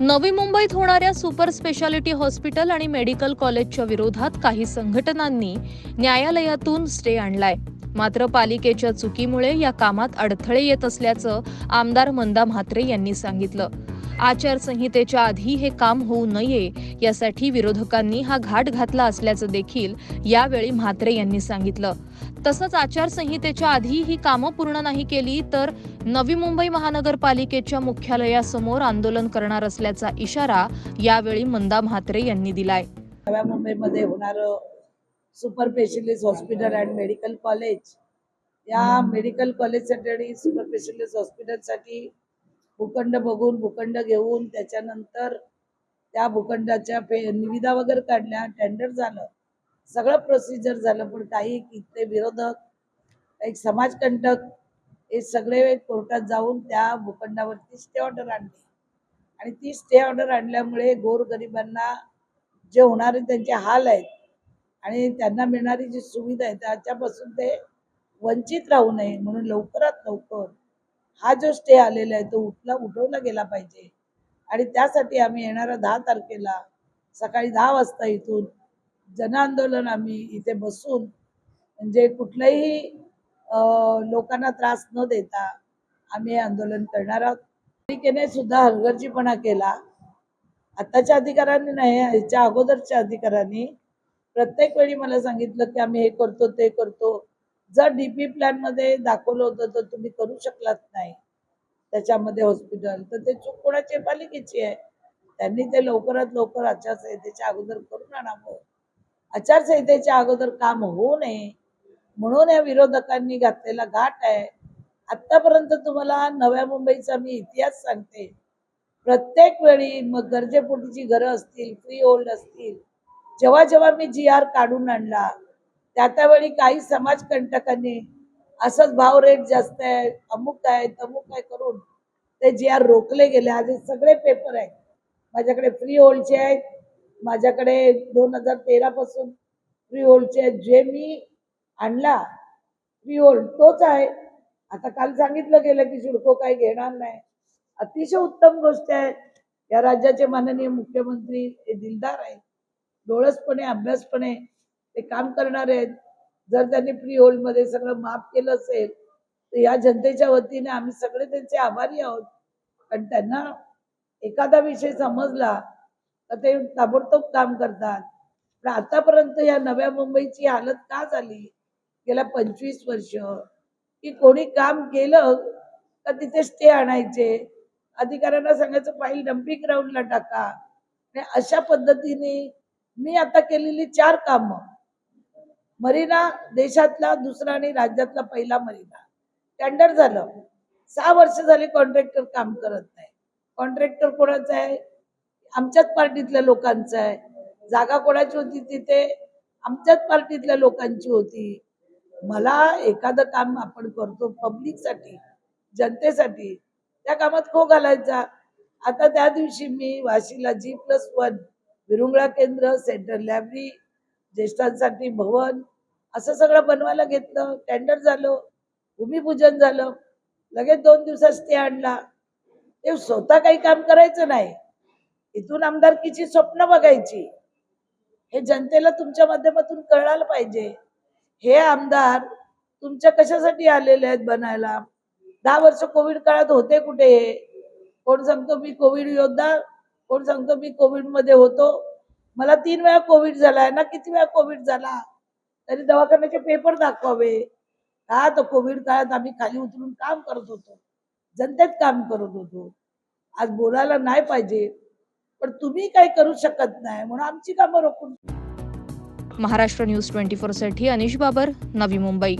नवी मुंबईत होणाऱ्या सुपर स्पेशालिटी हॉस्पिटल आणि मेडिकल कॉलेजच्या विरोधात काही संघटनांनी न्यायालयातून स्टे आणलाय. मात्र पालिकेच्या चुकीमुळे या कामात अडथळे येत असल्याचं आमदार मंदा म्हात्रे यांनी सांगितलं. आचारसंहितेच्या आधी हे काम होऊ नये यासाठी विरोधकांनी हा घाट घातला असल्याचं देखील यावेळी म्हात्रे यांनी सांगितलं. तसंच आचारसंहितेच्या आधी ही कामं पूर्ण नाही केली तर नवी मुंबई महानगरपालिकेच्या मुख्यालयासमोर आंदोलन करणार असल्याचा इशारा यावेळी मंदा म्हात्रे यांनी दिलाय. नव्या मुंबईमध्ये होणारं super specialist hospital and medical college या मेडिकल कॉलेजसाठी आणि सुपर स्पेशलिस्ट हॉस्पिटलसाठी भूखंड बघून भूखंड घेऊन त्याच्यानंतर त्या भूखंडाच्या पे निविदा वगैरे काढल्या टेंडर झालं. सगळं प्रोसिजर झालं पण काही इथले विरोधक एक समाजकंटक हे सगळे कोर्टात जाऊन त्या भूखंडावरती स्टे ऑर्डर आणली. आणि ती स्टे ऑर्डर आणल्यामुळे गोरगरिबांना जे होणारे त्यांचे हाल आहेत आणि त्यांना मिळणारी जी सुविधा आहे त्याच्यापासून ते वंचित राहू नये म्हणून लवकरात लवकर हा जो स्टे आलेला आहे तो उठला उठवला गेला पाहिजे. आणि त्यासाठी आम्ही येणाऱ्या दहा तारखेला सकाळी दहा वाजता इथून जनआंदोलन आम्ही इथे बसून म्हणजे कुठल्याही लोकांना त्रास न देता आम्ही हे आंदोलन करणार आहोत. पालिकेने सुद्धा हलगर्जीपणा केला. आताच्या अधिकाऱ्यांनी नाही ह्याच्या अगोदरच्या अधिकाऱ्यांनी प्रत्येक वेळी मला सांगितलं की आम्ही हे करतो ते करतो. जर डीपी प्लॅनमध्ये दाखवलं होतं तर तुम्ही करू शकलात नाही. त्याच्यामध्ये हॉस्पिटल तर ते चूक कोणाची पालिकेची आहे. त्यांनी ते लवकरात लवकर आचारसंहितेच्या अगोदर करून आणावं. आचारसंहितेच्या अगोदर काम होऊ नये. म्हणून या विरोधकांनी घातलेला घाट आहे. आतापर्यंत तुम्हाला नव्या मुंबईचा मी इतिहास सांगते. प्रत्येक वेळी मग गरजेपोटीची घरं असतील फ्री होल्ड असतील जेव्हा जेव्हा मी जी आर काढून आणला त्या त्यावेळी काही समाजकंटकांनी असंच भाव रेट जास्त आहे अमुक आहे तमुक आहे करून ते जी आर रोखले गेले. आज सगळे पेपर आहेत. माझ्याकडे फ्री होल्डचे आहेत माझ्याकडे दोन हजार तेरा पासून फ्री जे मी आणला प्री होल्ड तोच आहे. आता काल सांगितलं गेलं की शिडको काही घेणार नाही. अतिशय उत्तम गोष्ट आहे. या राज्याचे माननीय मुख्यमंत्री हे दिलदार आहेत. डोळसपणे अभ्यासपणे ते काम करणारे आहेत. जर त्यांनी प्री होल्डमध्ये सगळं माफ केलं असेल तर या जनतेच्या वतीने आम्ही सगळे त्यांचे आभारी आहोत. कारण त्यांना एखादा विषय समजला ते ताबडतोब काम करतात. पण आतापर्यंत या नव्या मुंबईची हालत का झाली? गेल्या पंचवीस वर्ष. की कोणी काम केलं का तिथे स्टे आणायचे? अधिकाऱ्यांना सांगायचं फाईल डम्पिंग ग्राउंडला टाका. आणि अशा पद्धतीने मी आता केलेली चार कामं. मरीना देशातला दुसरा आणि राज्यातला पहिला मरीना. टेंडर झालं. सहा वर्ष झाली कॉन्ट्रॅक्टर काम करत नाही. कॉन्ट्रॅक्टर कोणाचा आहे? आमच्याच पार्टीतल्या लोकांचा आहे. जागा कोणाची होती तिथे? आमच्याच पार्टीतल्या लोकांची होती. मला एखादं काम आपण करतो पब्लिकसाठी जनतेसाठी त्या कामात खो घालायचा. आता त्या दिवशी मी वाशीला जी प्लस वन विरुंगळा केंद्र सेंट्रल लायब्ररी ज्येष्ठांसाठी भवन असं सगळं बनवायला घेतलं. टेंडर झालं भूमिपूजन झालं. लगेच दोन दिवसात स्टे आणला. ते स्वतः काही काम करायचं नाही. इथून आमदारकीची स्वप्न बघायची. हे जनतेला तुमच्या माध्यमातून कळायला पाहिजे. हे आमदार तुमच्या कशासाठी आलेले आहेत बनायला? दहा वर्ष कोविड काळात होते कुठे कोण सांगतो मी कोविड योद्धा? कोण सांगतो मी कोविडमध्ये होतो? मला तीन वेळा कोविड झालाय ना? किती वेळा कोविड झाला? तरी दवाखान्याचे पेपर दाखवावे. का तर कोविड काळात आम्ही खाली उतरून काम करत होतो. जनतेत काम करत होतो. आज बोलायला नाही पाहिजे. पण तुम्ही काही करू शकत नाही म्हणून आमची कामं रोखून महाराष्ट्र न्यूज ट्वेंटी साठी अनिश बाबर नवी मुंबई.